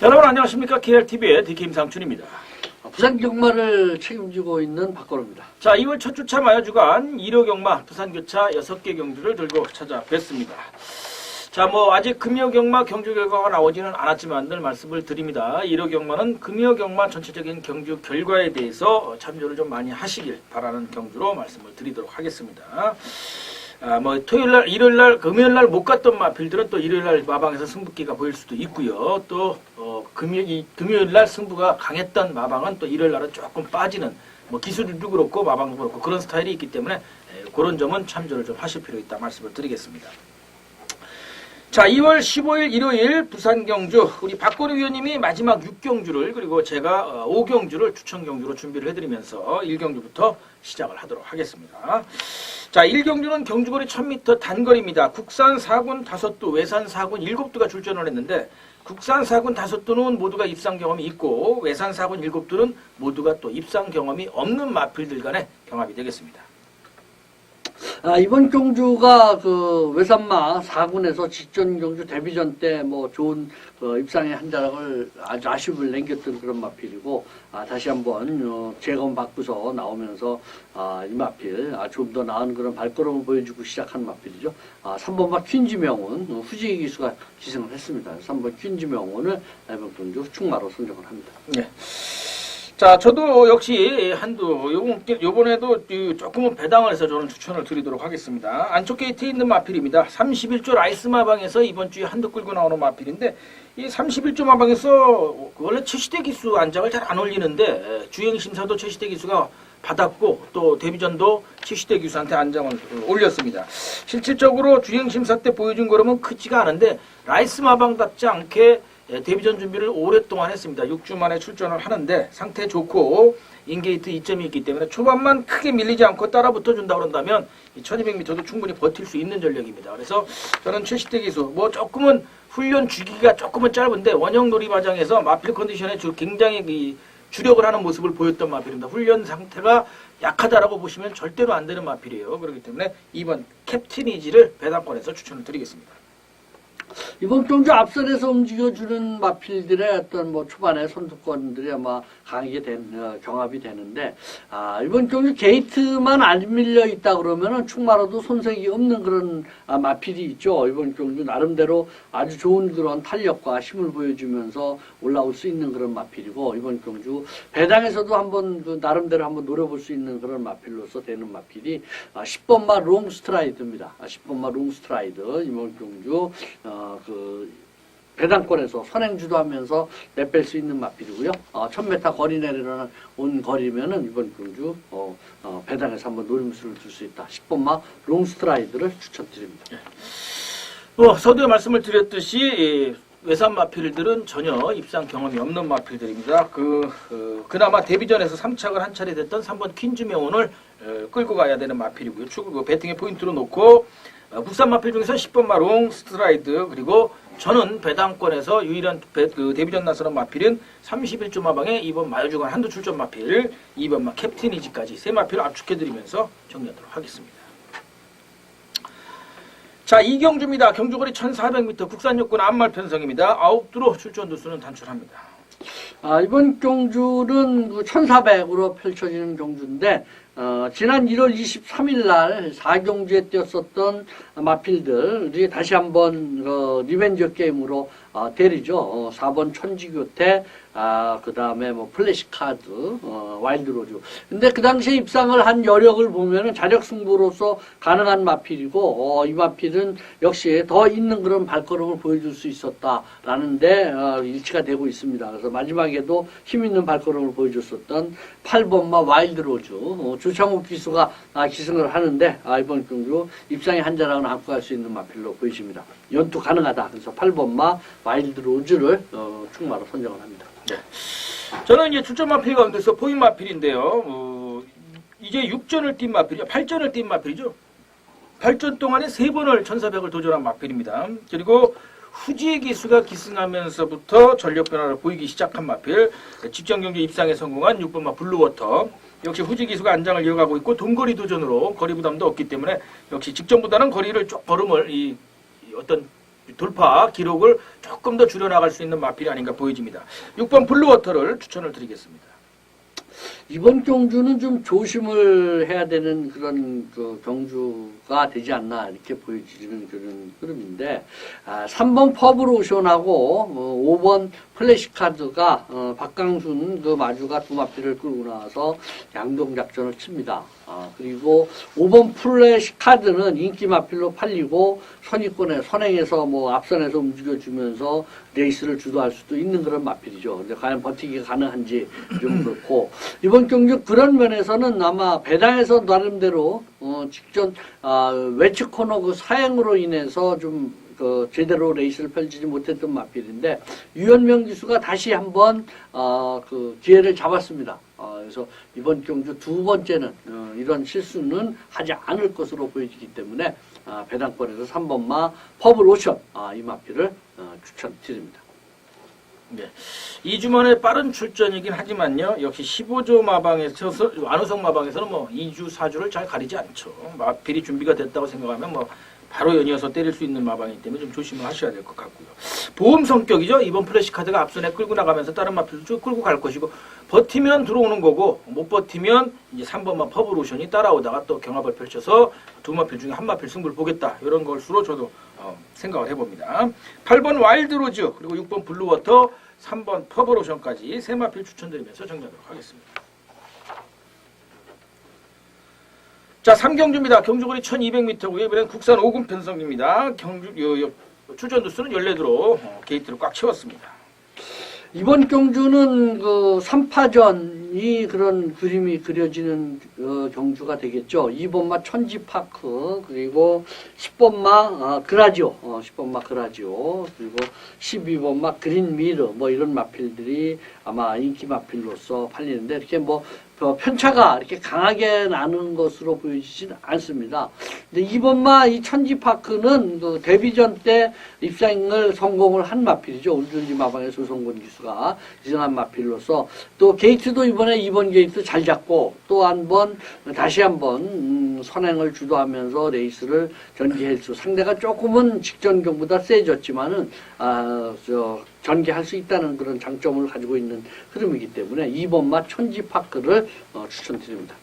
여러분 안녕하십니까 KRTV의 DK 임상춘입니다. 부산 경마를 책임지고 있는 박건우입니다. 자 2월 첫 주차 마여주간 1호 경마 부산 교차 6개 경주를 들고 찾아뵙습니다. 자 뭐 아직 금요 경마 경주 결과가 나오지는 않았지만 늘 말씀을 드립니다. 1호 경마는 금요 경마 전체적인 경주 결과에 대해서 참조를 좀 많이 하시길 바라는 경주로 말씀을 드리도록 하겠습니다. 아, 뭐 토요일 날, 일요일 날, 금요일 날 못 갔던 마필들은 또 일요일 날 마방에서 승부기가 보일 수도 있고요. 또 어, 금요 이, 금요일 날 승부가 강했던 마방은 또 일요일 날은 조금 빠지는 뭐 기술도 그렇고 마방도 그렇고 그런 스타일이 있기 때문에 에, 그런 점은 참조를 좀 하실 필요 있다 말씀을 드리겠습니다. 자, 2월 15일 일요일 부산 경주 우리 박건우 위원님이 마지막 6경주를 그리고 제가 5경주를 추천 경주로 준비를 해드리면서 1경주부터 시작을 하도록 하겠습니다. 자, 1경주는 경주거리 1000m 단거리입니다. 국산 4군 5두, 외산 4군 7두가 출전을 했는데 국산 4군 5두는 모두가 입상 경험이 있고 외산 4군 7두는 모두가 또 입상 경험이 없는 마필들 간의 경합이 되겠습니다. 아, 이번 경주가 그 외산마 4군에서 직전 경주 데뷔전 때 뭐 좋은 그 입상의 한 자락을 아주 아쉬움을 남겼던 그런 마필이고 아, 다시 한번 어, 재검 받고서 나오면서 아, 이 마필 아, 좀 더 나은 그런 발걸음을 보여주고 시작한 마필이죠. 아, 3번마 퀸즈명운 어, 후지기 기수가 기승을 했습니다. 3번 퀸즈명운을 이번 경주 충마로 선정을 합니다. 네. 자, 저도 역시 한두 요번 요번에도 이 조금은 배당을 해서 저는 추천을 드리도록 하겠습니다. 안쪽 게이트에 있는 마필입니다. 31조 라이스 마방에서 이번 주에 한두 끌고 나오는 마필인데 이 31조 마방에서 원래 최시대 기수 안장을 잘 안 올리는데 주행 심사도 최시대 기수가 받았고 또 데뷔전도 최시대 기수한테 안장을 올렸습니다. 실질적으로 주행 심사 때 보여준 거라면 크지가 않은데 라이스 마방답지 않게 예, 데뷔전 준비를 오랫동안 했습니다. 6주 만에 출전을 하는데 상태 좋고 인게이트 2점이 있기 때문에 초반만 크게 밀리지 않고 따라 붙어준다 그런다면 이 1200m도 충분히 버틸 수 있는 전력입니다. 그래서 저는 최시대 기수 뭐 조금은 훈련 주기가 조금은 짧은데 원형 놀이마장에서 마필 컨디션에 주 굉장히 이 주력을 하는 모습을 보였던 마필입니다. 훈련 상태가 약하다라고 보시면 절대로 안 되는 마필이에요. 그렇기 때문에 이번 캡틴이지를 배당권에서 추천을 드리겠습니다. 이번 경주 앞선에서 움직여주는 마필들의 어떤 뭐 초반에 선두권들이 아마 강하게 된 어, 경합이 되는데 아 이번 경주 게이트만 안 밀려 있다 그러면은 충마로도 손색이 없는 그런 아, 마필이 있죠. 이번 경주 나름대로 아주 좋은 그런 탄력과 힘을 보여주면서 올라올 수 있는 그런 마필이고 이번 경주 배당에서도 한번 그 나름대로 한번 노려볼 수 있는 그런 마필로서 되는 마필이 아, 10번마 롱 스트라이드입니다. 아, 10번마 롱 스트라이드 이번 경주 어, 그 배당권에서 선행 주도 하면서 내뺄 수 있는 마필이고요. 어, 1000m 거리 내리는 온 거리면은 이번 경주 어, 어, 배당에서 한번 노림수를 둘수 있다. 10번 마 롱스트라이드를 추천드립니다. 뭐 서두에 말씀을 드렸듯이 이 외산 마필들은 전혀 입상 경험이 없는 마필들입니다. 그 어, 그나마 데뷔전에서 3착을 한 차례 됐던 3번 퀸즈명운을 어, 끌고 가야 되는 마필이고요. 추그 배팅의 포인트로 놓고 어, 국산 마필 중에서 10번 마롱 스트라이드 그리고 저는 배당권에서 유일한 배- 그 데뷔 전 나서는 마필은 31조 마방에 2번 마요주간 한두 출전 마필 2번 마 캡틴이지까지 세 마필을 압축해드리면서 정리하도록 하겠습니다. 자, 이경주입니다. 경주거리 1400m 국산 요건 암말 편성입니다. 아홉 두로 출전 두수는 단출합니다. 아, 이번 경주는 그 1400으로 펼쳐지는 경주인데, 어, 지난 1월 23일 날 4경주에 뛰었었던 마필들이 다시 한번 그 리벤저 게임으로 어, 때리죠. 어, 4번 천지교태, 아, 그 다음에 뭐 플래시카드, 어, 와일드로즈. 근데 그 당시에 입상을 한 여력을 보면은 자력 승부로서 가능한 마필이고, 어, 이 마필은 역시 더 있는 그런 발걸음을 보여줄 수 있었다라는데, 어, 일치가 되고 있습니다. 그래서 마지막에도 힘 있는 발걸음을 보여줬었던 8번마 와일드로즈, 어, 주창욱 기수가 아, 기승을 하는데, 아, 이번 경주 입상에 한 자락은 안고 갈 수 있는 마필로 보이십니다. 연투 가능하다. 그래서 8번마 와일드로즈를 어, 충마로 선정을 합니다. 저는 이제 출전 마필 가운데서 포인 마필인데요. 어, 이제 6전을 뛴 마필이죠. 8전을 뛴 마필이죠. 8전 동안에 3번을 1400을 도전한 마필입니다. 그리고 후지의 기수가 기승하면서부터 전력 변화를 보이기 시작한 마필. 직전 경기 입상에 성공한 6번마 블루워터. 역시 후지 기수가 안장을 이어가고 있고 동거리 도전으로 거리 부담도 없기 때문에 역시 직전보다는 거리를 쭉 걸음을 이, 이 어떤 돌파 기록을 조금 더 줄여나갈 수 있는 마필이 아닌가 보여집니다. 6번 블루워터를 추천을 드리겠습니다. 이번 경주는 좀 조심을 해야 되는 그런 그 경주 가 되지 않나 이렇게 보여지는 그런 흐름인데 아, 3번 퍼브로션하고 어, 5번 플래시카드가 어, 박강순 그 마주가 두 마피를 끌고 나와서 양동 작전을 칩니다. 아, 그리고 5번 플래시카드는 인기 마필로 팔리고 선입권에 선행해서 뭐 앞선에서 움직여주면서 레이스를 주도할 수도 있는 그런 마필이죠. 근데 과연 버티기가 가능한지 좀 그렇고 이번 경주 그런 면에서는 아마 배당에서 나름대로 어, 직전 아, 외측 코너 그 사행으로 인해서 좀 그 제대로 레이스를 펼치지 못했던 마필인데 유현명 기수가 다시 한번 어, 그 기회를 잡았습니다. 어, 그래서 이번 경주 두 번째는 어, 이런 실수는 하지 않을 것으로 보여지기 때문에 아, 배당권에서 3번마 퍼블 오션 아, 이 마필을 어, 추천드립니다. 네. 2주 만에 빠른 출전이긴 하지만요. 역시 15조 마방에서 안우성 마방에서는 뭐 2주 4주를 잘 가리지 않죠. 마필이 준비가 됐다고 생각하면 뭐 바로 연이어서 때릴 수 있는 마방이기 때문에 좀 조심을 하셔야 될 것 같고요. 보험 성격이죠. 이번 플래시 카드가 앞선에 끌고 나가면서 다른 마필도 쭉 끌고 갈 것이고 버티면 들어오는 거고 못 버티면 이제 3번만 퍼블오션이 따라오다가 또 경합을 펼쳐서 두 마필 중에 한 마필 승부를 보겠다. 이런 것으로 저도 어, 생각을 해봅니다. 8번 와일드로즈 그리고 6번 블루워터 3번 퍼블오션까지 세 마필 추천드리면서 정리하도록 하겠습니다. 자, 3경주입니다. 경주거리 1200m고요. 이번엔 국산 5군 편성입니다. 경주 요, 요, 출전 두수는 14도로 어, 게이트를 꽉 채웠습니다. 이번 경주는 그 3파전 이 그런 그림이 그려지는 어, 경주가 되겠죠. 2번마 천지파크 그리고 10번마 어, 그라지오, 어, 10번마 그라지오 그리고 12번마 그린미르 뭐 이런 마필들이 아마 인기 마필로서 팔리는데 이렇게 뭐 어, 편차가 이렇게 강하게 나는 것으로 보이지는 않습니다. 근데 이번마 이 천지파크는 그 데뷔전 때 입상을 성공을 한 마필이죠. 울든지 마방의 조성곤 기수가 이승한 마필로서 또 게이트도 이번에 이번 게이트 잘 잡고 또 한 번 다시 한번 음, 선행을 주도하면서 레이스를 전개했죠. 상대가 조금은 직전 경보다 세졌지만은 아 저 전개할 수 있다는 그런 장점을 가지고 있는 흐름이기 때문에 2번마 천지파크를 어, 추천드립니다.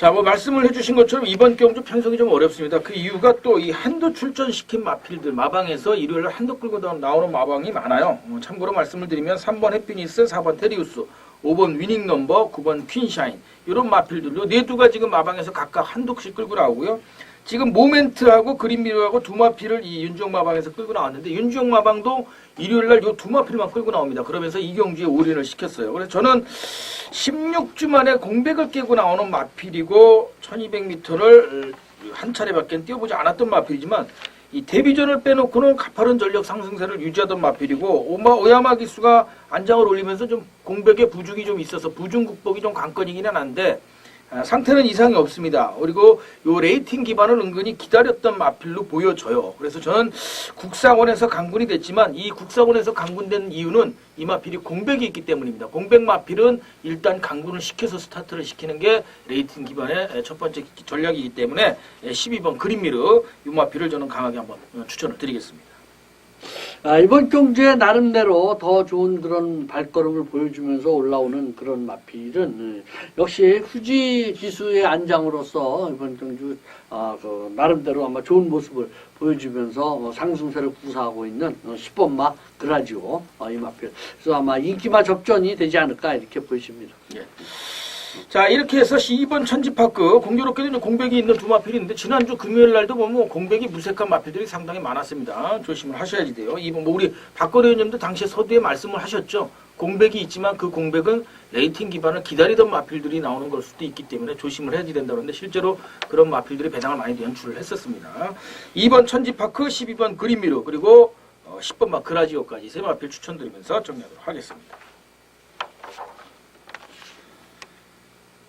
자, 뭐 말씀을 해주신 것처럼 이번 경주 편성이 좀 어렵습니다. 그 이유가 또 이 한도 출전시킨 마필들 마방에서 일요일 날 한도 끌고 나- 나오는 마방이 많아요. 어, 참고로 말씀을 드리면 3번 해피니스, 4번 테리우스, 5번 위닝 넘버, 9번 퀸샤인 이런 마필들도 네 두가 지금 마방에서 각각 한도씩 끌고 나오고요. 지금 모멘트하고 그린미러하고 두 마필을 이 윤주영 마방에서 끌고 나왔는데 윤주영 마방도 일요일 날요 두 마필만 끌고 나옵니다. 그러면서 이 경주에 올인을 시켰어요. 그래서 저는 16주 만에 공백을 깨고 나오는 마필이고 1200m를 한 차례밖에 뛰어보지 않았던 마필이지만 이 데뷔전을 빼놓고는 가파른 전력 상승세를 유지하던 마필이고 오마 오야마 기수가 안장을 올리면서 좀 공백에 부중이 좀 있어서 부중 극복이 좀 관건이기는 한데 아, 상태는 이상이 없습니다. 그리고 요 레이팅 기반을 은근히 기다렸던 마필로 보여져요. 그래서 저는 국사원에서 강군이 됐지만 이 국사원에서 강군된 이유는 이 마필이 공백이 있기 때문입니다. 공백 마필은 일단 강군을 시켜서 스타트를 시키는 게 레이팅 기반의 첫 번째 전략이기 때문에 12번 그린미르 이 마필을 저는 강하게 한번 추천을 드리겠습니다. 아, 이번 경주에 나름대로 더 좋은 그런 발걸음을 보여주면서 올라오는 그런 마필은 예, 역시 후지 기수의 안장으로서 이번 경주 아, 그 나름대로 아마 좋은 모습을 보여주면서 어, 상승세를 구사하고 있는 어, 10번마 그라지오 어, 이 마필. 그래서 아마 인기마 접전이 되지 않을까 이렇게 보여집니다. 자 이렇게 해서 2번 천지파크 공교롭게도 공백이 있는 두 마필인데 지난주 금요일 날도 보면 공백이 무색한 마필들이 상당히 많았습니다. 조심을 하셔야지 돼요. 이번 뭐 우리 박거래 의원님도 당시에 서두에 말씀을 하셨죠. 공백이 있지만 그 공백은 레이팅 기반을 기다리던 마필들이 나오는 걸 수도 있기 때문에 조심을 해야지 된다 그러는데 실제로 그런 마필들이 배당을 많이 연출을 했었습니다. 2번 천지파크, 12번 그린미러 그리고 어, 10번 마 그라지오까지 세 마필 추천드리면서 정리하도록 하겠습니다.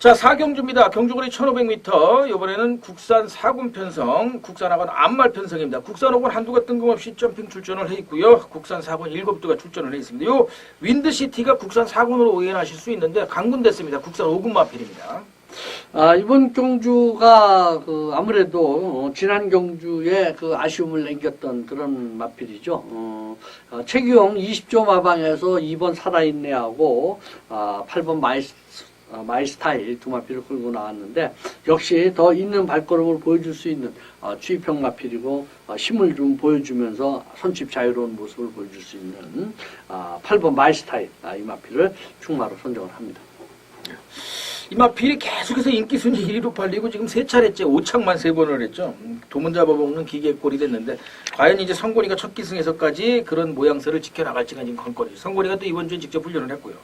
자, 4경주입니다. 경주거리 1500m. 이번에는 국산 4군 편성, 국산학원 암말 편성입니다. 국산학원 한두가 뜬금없이 점핑 출전을 해 있고요. 국산 4군 7두가 출전을 해 있습니다. 요 윈드시티가 국산 4군으로 오인하실 수 있는데 강군됐습니다. 국산 5군 마필입니다. 아, 이번 경주가 그 아무래도 어, 지난 경주에 그 아쉬움을 남겼던 그런 마필이죠. 어, 어, 최규영 20조 마방에서 2번 살아있네하고 아, 8번 마이스 어, 마이 스타일 두 마필을 끌고 나왔는데 역시 더 있는 발걸음을 보여줄 수 있는 어, 추입형 마필이고 어, 힘을 좀 보여주면서 손집 자유로운 모습을 보여줄 수 있는 아, 8번 마이 스타일 아, 이 마필을 충마로 선정을 합니다. 이 마필이 계속해서 인기 순위 1위로 팔리고 지금 세 차례째 오창만 세 번을 했죠. 음, 도문 잡아먹는 기계꼴이 됐는데 과연 이제 성곤이가 첫 기승에서까지 그런 모양새를 지켜나갈지가 지금 관건이죠. 성곤이가 또 이번 주에 직접 훈련을 했고요.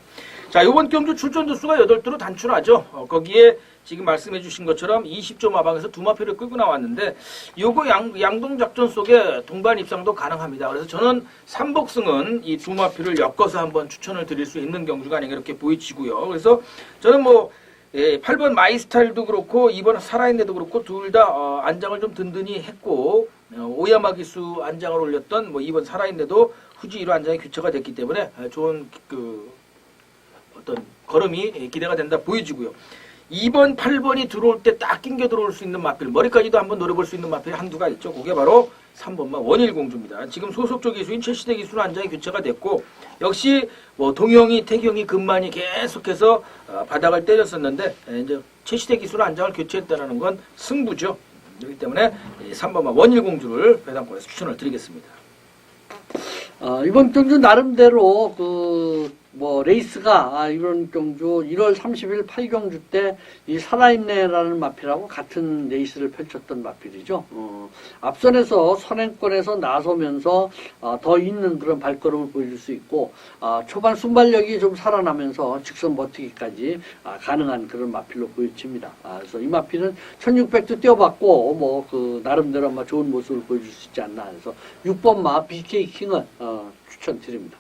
자, 이번 경주 출전 두수가 8두로 단출하죠. 어, 거기에 지금 말씀해 주신 것처럼 20조 마방에서 두 마필을 끌고 나왔는데 요거 양, 양동 작전 속에 동반 입상도 가능합니다. 그래서 저는 삼복승은 이 두 마필을 엮어서 한번 추천을 드릴 수 있는 경주가 아닌가 이렇게 보이지고요. 그래서 저는 뭐 예, 8번 마이스타일도 그렇고 2번 살아있네도 그렇고 둘다 어, 안장을 좀 든든히 했고 어, 오야마 기수 안장을 올렸던 뭐 2번 살아있네도 후지 1호 안장이 교체가 됐기 때문에 어, 좋은 그 어떤 걸음이 기대가 된다 보여지고요. 2번, 8번이 들어올 때 딱 낑겨 들어올 수 있는 마필, 머리까지도 한번 노려볼 수 있는 마필이 한두 가 있죠. 그게 바로 3번만 원일공주입니다. 지금 소속적 기수인 최시대 기수는 안장이 교체가 됐고, 역시 뭐 동영이, 태경이, 금만이 계속해서 어, 바닥을 때렸었는데, 에, 이제 최시대 기수는 안장을 교체했다는 건 승부죠. 그렇기 때문에 3번만 원일공주를 배당권에서 추천을 드리겠습니다. 어, 이번 경주 나름대로 그 뭐 레이스가 아, 이번 경주 1월 30일 8경주 때 이 살아있네라는 마필하고 같은 레이스를 펼쳤던 마필이죠. 어, 앞선에서 선행권에서 나서면서 어, 더 있는 그런 발걸음을 보여줄 수 있고 어, 초반 순발력이 좀 살아나면서 직선 버티기까지 아, 가능한 그런 마필로 보여집니다. 아, 그래서 이 마필은 1600도 뛰어봤고 뭐 그 나름대로 아마 좋은 모습을 보여줄 수 있지 않나 해서 6번 마 BK 킹을 어, 추천드립니다.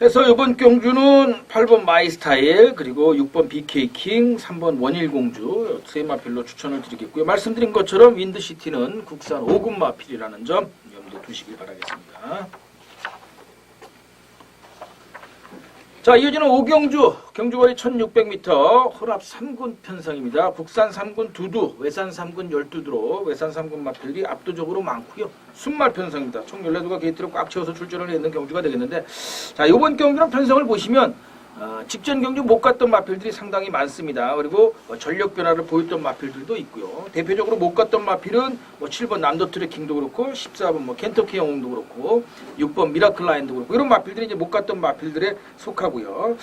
해서 이번 경주는 8번 마이스타일 그리고 6번 BK킹 3번 원일공주 세 마필로 추천을 드리겠고요. 말씀드린 것처럼 윈드시티는 국산 5군 마필이라는 점 염두에 두시길 바라겠습니다. 자 이어지는 오경주 경주거리 1600m 혼합 3군 편성입니다. 국산 3군 두두, 외산 3군 12두로 외산 3군 마필이 압도적으로 많고요. 순말 편성입니다. 총 14두가 게이트를 꽉 채워서 출전을 했는 경주가 되겠는데 자 이번 경주는 편성을 보시면 어, 직전 경주 못 갔던 마필들이 상당히 많습니다. 그리고 어, 전력 변화를 보였던 마필들도 있고요. 대표적으로 못 갔던 마필은 뭐 7번 남도 트레킹도 그렇고 14번 뭐 켄터키 영웅도 그렇고 6번 미라클 라인도 그렇고 이런 마필들이 이제 못 갔던 마필들에 속하고요.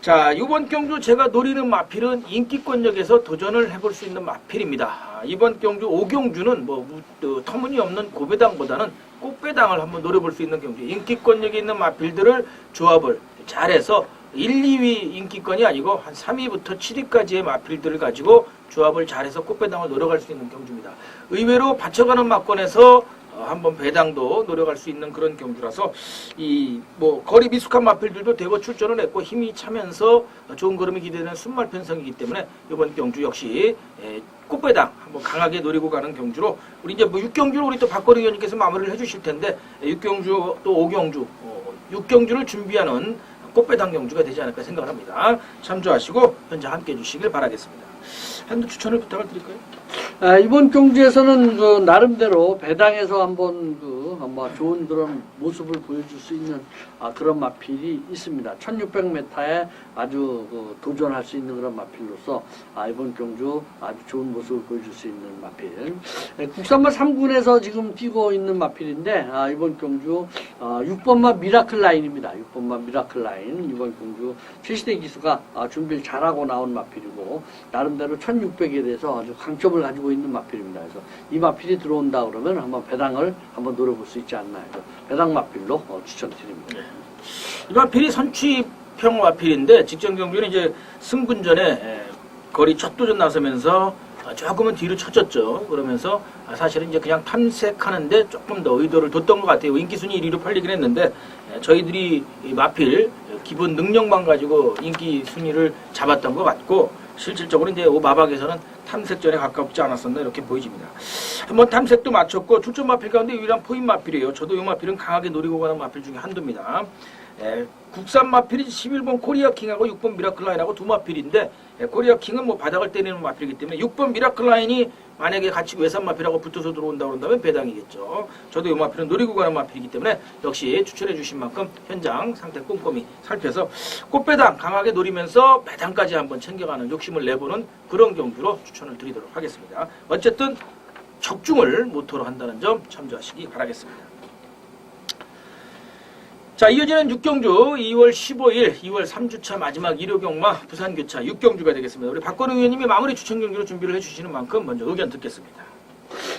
자, 이번 경주 제가 노리는 마필은 인기권역에서 도전을 해볼 수 있는 마필입니다. 아, 이번 경주 오경주는 뭐 무- 어, 터무니없는 고배당보다는 꽃배당을 한번 노려볼 수 있는 경주. 인기권역에 있는 마필들을 조합을 잘해서 1, 2위 인기권이 아니고 한 3위부터 7위까지의 마필들을 가지고 조합을 잘해서 꽃배당을 노려갈 수 있는 경주입니다. 의외로 받쳐가는 막권에서 어, 한번 배당도 노려갈 수 있는 그런 경주라서 이 뭐 거리 미숙한 마필들도 대거 출전을 했고 힘이 차면서 좋은 걸음이 기대되는 순말 편성이기 때문에 이번 경주 역시 에, 꽃배당 한번 강하게 노리고 가는 경주로 우리 이제 뭐 6경주를 우리 또 박거리 의원님께서 마무리를 해주실 텐데 6경주 또 5경주 어, 6경주를 준비하는 꽃배당 경주가 되지 않을까 생각을 합니다. 참조하시고 현재 함께 해주시길 바라겠습니다. 한두 추천을 부탁을 드릴까요? 아, 이번 경주에서는 그 나름대로 배당에서 한번 그 아마 좋은 그런 모습을 보여줄 수 있는 아, 그런 마필이 있습니다. 1600m에 아주 그 도전할 수 있는 그런 마필로서 아, 이번 경주 아주 좋은 모습을 보여줄 수 있는 마필. 예, 국산마 3군에서 지금 뛰고 있는 마필인데 아, 이번 경주 아, 6번마 미라클 라인입니다. 6번마 미라클 라인 이번 경주 최시대 기수가 아, 준비를 잘하고 나온 마필이고 나름대로 1600에 대해서 아주 강점을 가지고 있는 마필입니다. 그래서 이 마필이 들어온다 그러면 한번 배당을 한번 노려볼 수 있지 않나 해서 배당 마필로 어, 추천드립니다. 이 마필이 선취평 마필인데 직전 경주는 이제 승분전에 에, 거리 첫 도전 나서면서 아, 조금은 뒤로 쳐졌죠. 그러면서 아, 사실은 이제 그냥 탐색하는데 조금 더 의도를 뒀던 것 같아요. 인기 순위 1위로 팔리긴 했는데 에, 저희들이 이 마필 기본 능력만 가지고 인기 순위를 잡았던 것 같고 실질적으로 이제 오 마박에서는 탐색전에 가깝지 않았었나 이렇게 보여집니다. 한번 탐색도 마쳤고 출전 마필 가운데 유일한 포인 마필이에요. 저도 이 마필은 강하게 노리고 가는 마필 중에 한두입니다. 예, 국산 마필이 11번 코리아 킹하고 6번 미라클 라인하고 두 마필인데 예, 코리아 킹은 뭐 바닥을 때리는 마필이기 때문에 6번 미라클 라인이 만약에 같이 외산 마필하고 붙어서 들어온다 그런다면 배당이겠죠. 저도 이 마필은 노리고 가는 마필이기 때문에 역시 추천해 주신 만큼 현장 상태 꼼꼼히 살펴서 꽃배당 강하게 노리면서 배당까지 한번 챙겨가는 욕심을 내보는 그런 경주로 추천을 드리도록 하겠습니다. 어쨌든 적중을 모토로 한다는 점 참조하시기 바라겠습니다. 자, 이어지는 6경주 2월 15일 2월 3주차 마지막 일요 경마 부산 교차 6경주가 되겠습니다. 우리 박건우 의원님이 마무리 추천 경기로 준비를 해주시는 만큼 먼저 의견 듣겠습니다.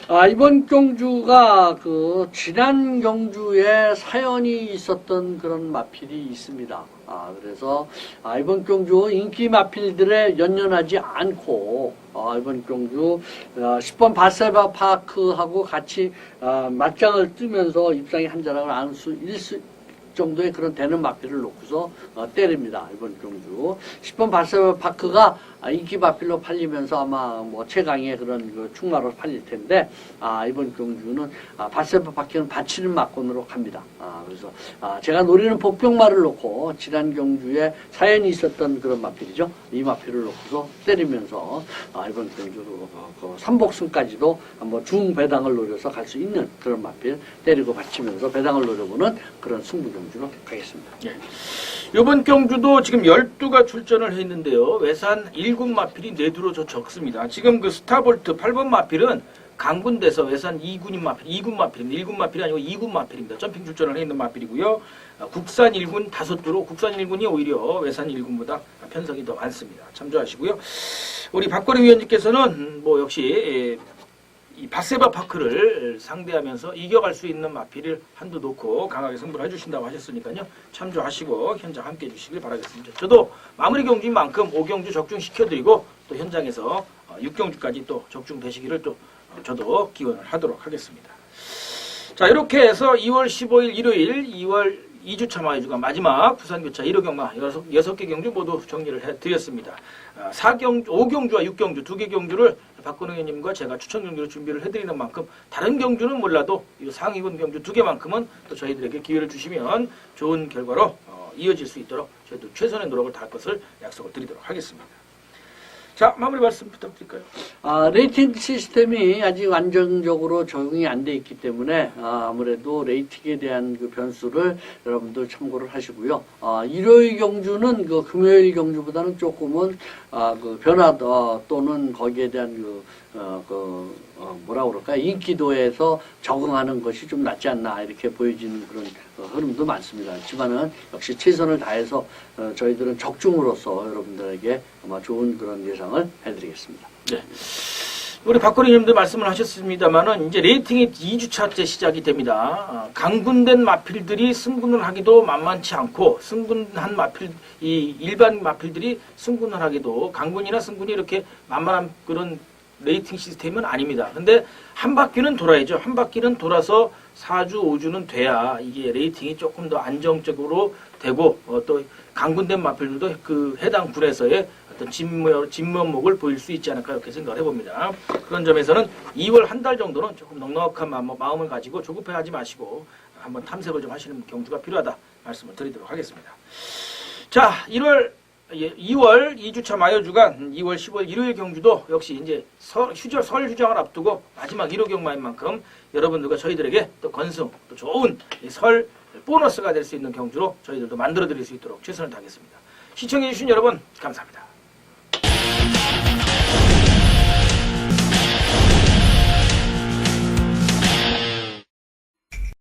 아, 이번 경주가 그 지난 경주에 사연이 있었던 그런 마필이 있습니다. 아, 그래서 아, 이번 경주 인기 마필들에 연연하지 않고 아, 이번 경주 아, 10번 바세바 파크하고 같이 아, 맞짱을 뜨면서 입상이 한 자락을 안수 1수 정도의 그런 되는 마필을 놓고서 어, 때립니다. 이번 경주. 10번 바세바 파크가 아, 인기 마필로 팔리면서 아마 뭐 최강의 그런 그 충마로 팔릴 텐데 아, 이번 경주는 아, 바세바 파크는 받치는 막권으로 갑니다. 아, 그래서 아, 제가 노리는 복병마를 놓고 지난 경주에 사연이 있었던 그런 마필이죠. 이 마필을 놓고서 때리면서 아, 이번 경주로 어, 그 삼복승까지도 한번 중배당을 노려서 갈 수 있는 그런 마필 때리고 받치면서 배당을 노려보는 그런 승부 경주로 가겠습니다. 이번 경주도 지금 12가 출전을 했는데요. 외산 1군 마필이 네두로 저 적습니다. 지금 그 스타볼트 8번 마필은 강군돼서 외산 2군인 마필, 2군 마필입니다. 1군 마필이 아니고 2군 마필입니다. 점핑 출전을 해 있는 마필이고요. 아, 국산 1군 다섯 두로 국산 1군이 오히려 외산 1군보다 편성이 더 많습니다. 참조하시고요. 우리 박건희 위원님께서는 뭐 역시 예, 이 바세바 파크를 상대하면서 이겨갈 수 있는 마필을 한두 놓고 강하게 승부를 해주신다고 하셨으니까요. 참조하시고 현장 함께 해주시길 바라겠습니다. 저도 마무리 경주인 만큼 5경주 적중시켜드리고 또 현장에서 6경주까지 또 적중되시기를 또 어, 저도 기원을 하도록 하겠습니다. 자 이렇게 해서 2월 15일 일요일 2월 2주차 마이주가 마지막 부산교차 1호 경마 6개 경주 모두 정리를 해드렸습니다. 4경, 5경주와 6경주 두개 경주를 박근혜 의원님과 제가 추천 경주로 준비를 해드리는 만큼 다른 경주는 몰라도 이 상위군 경주 두 개만큼은 또 저희들에게 기회를 주시면 좋은 결과로 어, 이어질 수 있도록 저희도 최선의 노력을 다할 것을 약속을 드리도록 하겠습니다. 자 마무리 말씀 부탁드릴까요? 아, 레이팅 시스템이 아직 완전적으로 적용이 안 돼 있기 때문에 아, 아무래도 레이팅에 대한 그 변수를 여러분들 참고를 하시고요. 아, 일요일 경주는 그 금요일 경주보다는 조금은 아, 그 변화 어, 또는 거기에 대한 그, 어, 그 어, 뭐라 그럴까 인기도에서 적응하는 것이 좀 낫지 않나 이렇게 보여지는 그런 어, 흐름도 많습니다. 하지만은 역시 최선을 다해서 어, 저희들은 적중으로서 여러분들에게 아마 좋은 그런 예상을 해드리겠습니다. 네. 우리 박건희 님도 말씀을 하셨습니다만은 이제 레이팅이 2주차째 시작이 됩니다. 아, 강군된 마필들이 승군을 하기도 만만치 않고 승군한 마필 이 일반 마필들이 승군을 하기도 강군이나 승군이 이렇게 만만한 그런 레이팅 시스템은 아닙니다. 근데 한 바퀴는 돌아야죠. 한 바퀴는 돌아서 4주, 5주는 돼야 이게 레이팅이 조금 더 안정적으로 되고 어, 또 강군된 마필들도 그 해당 군에서의 어떤 진면, 진면목을 보일 수 있지 않을까 이렇게 생각을 해봅니다. 그런 점에서는 2월 한 달 정도는 조금 넉넉한 마음, 마음을 가지고 조급해하지 마시고 한번 탐색을 좀 하시는 경주가 필요하다 말씀을 드리도록 하겠습니다. 자, 1월 예, 2월 2주차 마여주간 2월 15일 일요일 경주도 역시 이제 설, 휴저, 설 휴장을 앞두고 마지막 1호 경마인 만큼 여러분들과 저희들에게 또 건승, 또 좋은 이설 보너스가 될 수 있는 경주로 저희들도 만들어 드릴 수 있도록 최선을 다하겠습니다. 시청해 주신 여러분 감사합니다.